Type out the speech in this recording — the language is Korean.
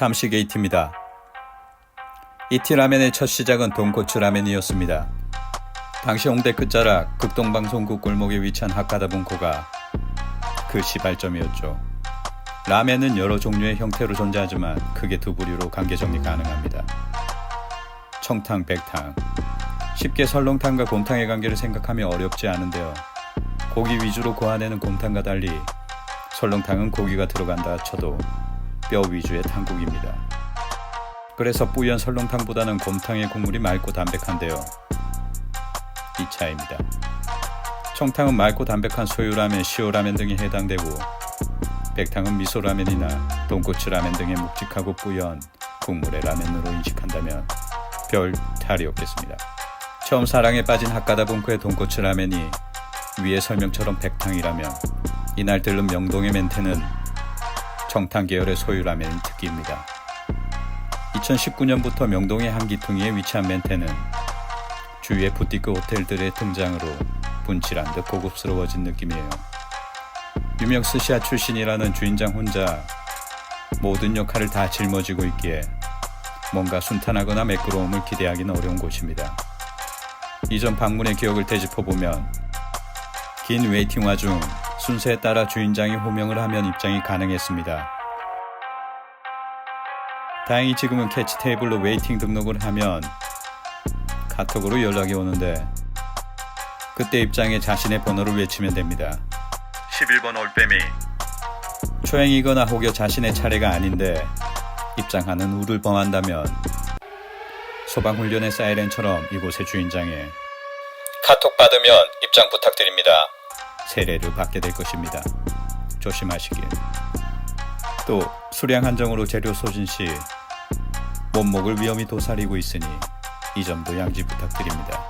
탐시 게이트입니다. 이티 라멘의 첫 시작은 돈코츠 라멘이었습니다. 당시 홍대 끝자락 극동방송국 골목에 위치한 하카다 분코가 그 시발점이었죠. 라멘은 여러 종류의 형태로 존재하지만 크게 두 부류로 관계 정리 가능합니다. 청탕, 백탕. 쉽게 설렁탕과 곰탕의 관계를 생각하면 어렵지 않은데요. 고기 위주로 고안되는 곰탕과 달리 설렁탕은 고기가 들어간다 쳐도 뼈 위주의 탕국입니다. 그래서 뿌연 설렁탕보다는 곰탕의 국물이 맑고 담백한데요. 이 차이입니다. 청탕은 맑고 담백한 소유라면, 시오라면 등에 해당되고 백탕은 미소라면이나 돈코츠 라면 등의 묵직하고 뿌연 국물의 라면으로 인식한다면 별 탈이 없겠습니다. 처음 사랑에 빠진 핫가다 본코의 돈코츠 라면이 위의 설명처럼 백탕이라면 이날 들른 명동의 멘트는 청탕 계열의 소유 라면인 특기입니다. 2019년부터 명동의 한 기퉁이에 위치한 멘테는 주위의 부티크 호텔들의 등장으로 분칠한 듯 고급스러워진 느낌이에요. 유명 스시아 출신이라는 주인장 혼자 모든 역할을 다 짊어지고 있기에 뭔가 순탄하거나 매끄러움을 기대하기는 어려운 곳입니다. 이전 방문의 기억을 되짚어보면 긴 웨이팅 와중 순서에 따라 주인장이 호명을 하면 입장이 가능했습니다. 다행히 지금은 캐치 테이블로 웨이팅 등록을 하면 카톡으로 연락이 오는데 그때 입장에 자신의 번호를 외치면 됩니다. 11번 올빼미 초행이거나 혹여 자신의 차례가 아닌데 입장하는 우를 범한다면 소방훈련의 사이렌처럼 이곳의 주인장에 카톡 받으면 입장 부탁드립니다. 세례를 받게 될 것입니다. 조심하시길. 또 수량 한정으로 재료 소진 시 몸목을 위험히 도사리고 있으니 이 점도 양지 부탁드립니다.